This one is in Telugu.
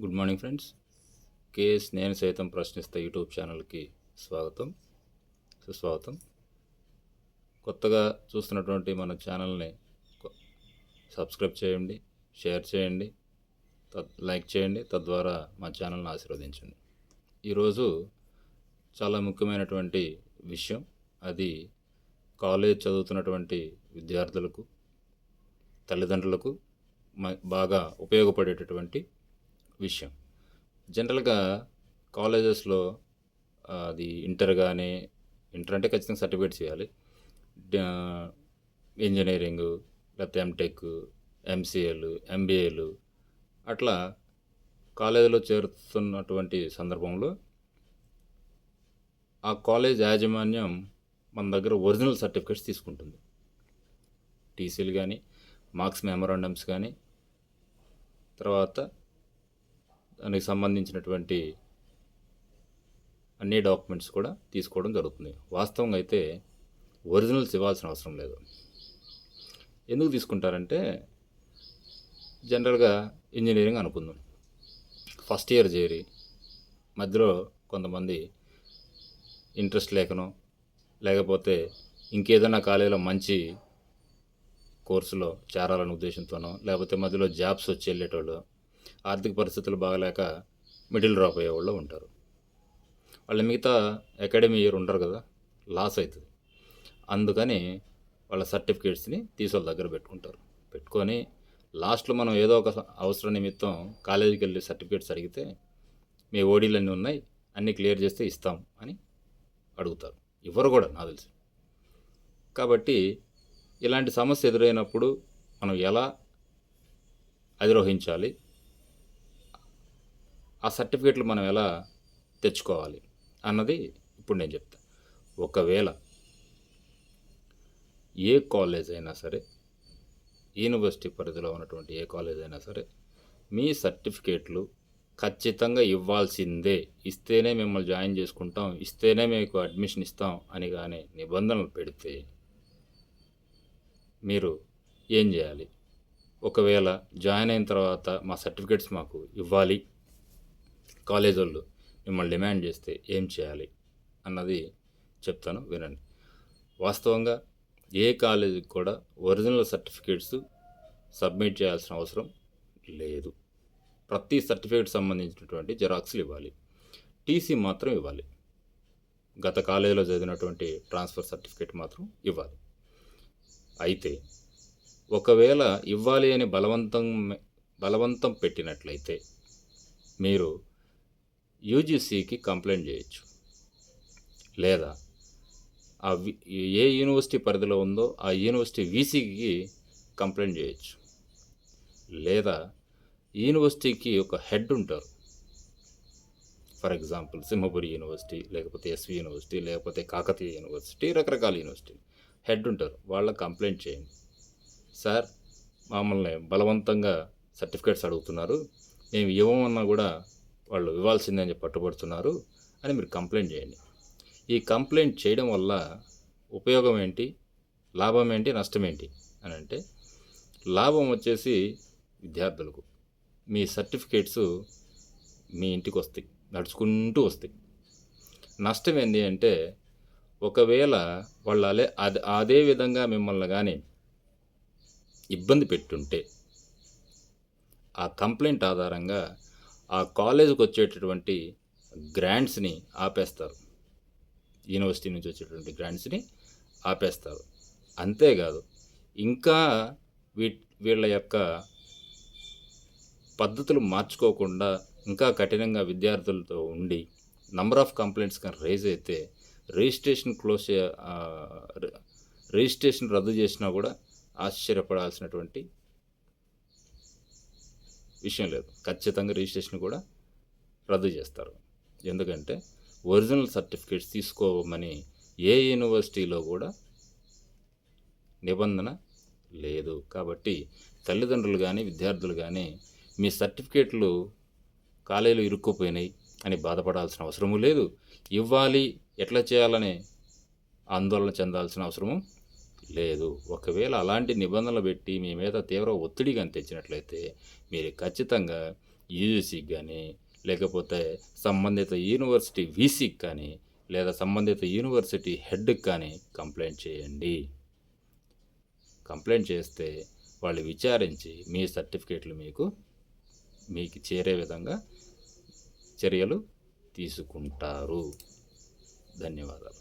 Good morning friends. కేఎస్ నేను సైతం ప్రశ్నిస్తా యూట్యూబ్ ఛానల్కి స్వాగతం. సుస్వాగతం. కొత్తగా చూస్తున్నటువంటి మన ఛానల్ని సబ్స్క్రైబ్ చేయండి షేర్ చేయండి త లైక్ చేయండి తద్వారా మా ఛానల్ని ఆశీర్వదించండి. ఈరోజు చాలా ముఖ్యమైనటువంటి విషయం అది కాలేజ్ చదువుతున్నటువంటి విద్యార్థులకు తల్లిదండ్రులకు బాగా ఉపయోగపడేటటువంటి విషయం. జనరల్గా కాలేజెస్లో అది ఇంటర్ కానీ ఇంటర్ అంటే ఖచ్చితంగా సర్టిఫికేట్ చేయాలి ఇంజనీరింగ్ లేకపోతే ఎంటెక్ ఎంసీఏలు ఎంబీఏలు అట్లా కాలేజీలో చేరుతున్నటువంటి సందర్భంలో ఆ కాలేజ్ యాజమాన్యం మన దగ్గర ఒరిజినల్ సర్టిఫికేట్స్ తీసుకుంటుంది. టీసీలు కానీ మార్క్స్ మెమరాండమ్స్ కానీ తర్వాత దానికి సంబంధించినటువంటి అన్ని డాక్యుమెంట్స్ కూడా తీసుకోవడం జరుగుతుంది. వాస్తవంగా అయితే ఒరిజినల్స్ ఇవ్వాల్సిన అవసరం లేదు. ఎందుకు తీసుకుంటారంటే జనరల్గా ఇంజనీరింగ్ అనుకుందాం. ఫస్ట్ ఇయర్ చేరి మధ్యలో కొంతమంది ఇంట్రెస్ట్ లేకనో లేకపోతే ఇంకేదైనా కాలేజీలో మంచి కోర్సులో చేరాలనే ఉద్దేశంతోనో లేకపోతే మధ్యలో జాబ్స్ వచ్చి వెళ్ళేటోళ్ళు ఆర్థిక పరిస్థితులు బాగలేక మిడిల్ డ్రాప్ అయ్యే వాళ్ళు ఉంటారు. వాళ్ళ మిగతా అకాడమీ ఇయర్ ఉంటారు కదా లాస్ అవుతుంది. అందుకని వాళ్ళ సర్టిఫికేట్స్ని తీసి వాళ్ళ దగ్గర పెట్టుకుంటారు. పెట్టుకొని లాస్ట్లో మనం ఏదో ఒక అవసరం నిమిత్తం కాలేజీకి వెళ్ళి సర్టిఫికేట్స్ అడిగితే మీ ఓడీలు అన్నీ ఉన్నాయి అన్నీ క్లియర్ చేస్తే ఇస్తాం అని అడుగుతారు. ఇవ్వరు కూడా నాకు తెలిసి. కాబట్టి ఇలాంటి సమస్య ఎదురైనప్పుడు మనం ఎలా అధిరోహించాలి? ఆ సర్టిఫికేట్లు మనం ఎలా తెచ్చుకోవాలి అన్నది ఇప్పుడు నేను చెప్తా. ఒకవేళ ఏ కాలేజ్ అయినా సరే యూనివర్సిటీ పరిధిలో ఉన్నటువంటి ఏ కాలేజ్ అయినా సరే మీ సర్టిఫికేట్లు ఖచ్చితంగా ఇవ్వాల్సిందే. ఇస్తేనే మిమ్మల్ని జాయిన్ చేసుకుంటాం ఇస్తేనే మీకు అడ్మిషన్ ఇస్తాం అని కానీ నిబంధనలు పెడితే మీరు ఏం చేయాలి? ఒకవేళ జాయిన్ అయిన తర్వాత మా సర్టిఫికేట్స్ మాకు ఇవ్వాలి కాలేజ్ వాళ్ళు మిమ్మల్ని డిమాండ్ చేస్తే ఏం చేయాలి అన్నది చెప్తాను వినండి. వాస్తవంగా ఏ కాలేజీకి కూడా ఒరిజినల్ సర్టిఫికేట్స్ సబ్మిట్ చేయాల్సిన అవసరం లేదు. ప్రతి సర్టిఫికేట్ సంబంధించినటువంటి జెరాక్స్లు ఇవ్వాలి. టీసీ మాత్రం ఇవ్వాలి. గత కాలేజీలో చదివినటువంటి ట్రాన్స్ఫర్ సర్టిఫికేట్ మాత్రం ఇవ్వాలి. అయితే ఒకవేళ ఇవ్వాలి అని బలవంతం బలవంతం పెట్టినట్లయితే మీరు యూజీసీకి కంప్లైంట్ చేయొచ్చు. లేదా ఆ ఏ యూనివర్సిటీ పరిధిలో ఉందో ఆ యూనివర్సిటీ వీసీకి కంప్లైంట్ చేయొచ్చు. లేదా యూనివర్సిటీకి ఒక హెడ్ ఉంటారు. ఫర్ ఎగ్జాంపుల్ సింహపురి యూనివర్సిటీ లేకపోతే ఎస్వి యూనివర్సిటీ లేకపోతే కాకతీయ యూనివర్సిటీ రకరకాల యూనివర్సిటీ హెడ్ ఉంటారు. వాళ్ళ కంప్లైంట్ చేయండి. సార్ మమ్మల్ని బలవంతంగా సర్టిఫికేట్స్ అడుగుతున్నారు. మేము ఇవ్వమన్నా కూడా వాళ్ళు ఇవ్వాల్సిందే అని పట్టుబడుతున్నారు అని మీరు కంప్లైంట్ చేయండి. ఈ కంప్లైంట్ చేయడం వల్ల ఉపయోగం ఏంటి? లాభం ఏంటి? నష్టం ఏంటి? అని అంటే లాభం వచ్చేసి విద్యార్థులకు. మీ సర్టిఫికేట్స్ మీ ఇంటికి వస్తాయి నడుచుకుంటూ వస్తాయి. నష్టం ఏంటి అంటే ఒకవేళ వాళ్ళు అలే అదే అదే విధంగా మిమ్మల్ని కానీ ఇబ్బంది పెట్టుంటే ఆ కంప్లైంట్ ఆధారంగా ఆ కాలేజీకి వచ్చేటటువంటి గ్రాంట్స్ని ఆపేస్తారు. యూనివర్సిటీ నుంచి వచ్చేటువంటి గ్రాంట్స్ని ఆపేస్తారు. అంతేకాదు ఇంకా వీ వీళ్ళ యొక్క పద్ధతులు మార్చుకోకుండా ఇంకా కఠినంగా విద్యార్థులతో ఉండి నంబర్ ఆఫ్ కంప్లైంట్స్ కానీ రేజ్ అయితే రిజిస్ట్రేషన్ క్లోజ్ రిజిస్ట్రేషన్ రద్దు చేసినా కూడా ఆశ్చర్యపడాల్సినటువంటి విషయం లేదు. ఖచ్చితంగా రిజిస్ట్రేషన్ కూడా రద్దు చేస్తారు. ఎందుకంటే ఒరిజినల్ సర్టిఫికేట్స్ తీసుకోమని ఏ యూనివర్సిటీలో కూడా నిబంధన లేదు. కాబట్టి తల్లిదండ్రులు కానీ విద్యార్థులు కానీ మీ సర్టిఫికేట్లు కాలేజీలు ఇరుక్కుపోయినాయి అని బాధపడాల్సిన అవసరము లేదు. ఇవ్వాలి ఎట్లా చేయాలని ఆందోళన చెందాల్సిన అవసరము లేదు. ఒకవేళ అలాంటి నిబంధనలు పెట్టి మీ మీద తీవ్ర ఒత్తిడి కానీ తెచ్చినట్లయితే మీరు ఖచ్చితంగా యూజీసీకి కానీ లేకపోతే సంబంధిత యూనివర్సిటీ వీసీకి కానీ లేదా సంబంధిత యూనివర్సిటీ హెడ్కి కానీ కంప్లైంట్ చేయండి. కంప్లైంట్ చేస్తే వాళ్ళు విచారించి మీ సర్టిఫికేట్లు మీకు మీకు చేరే విధంగా చర్యలు తీసుకుంటారు. ధన్యవాదాలు.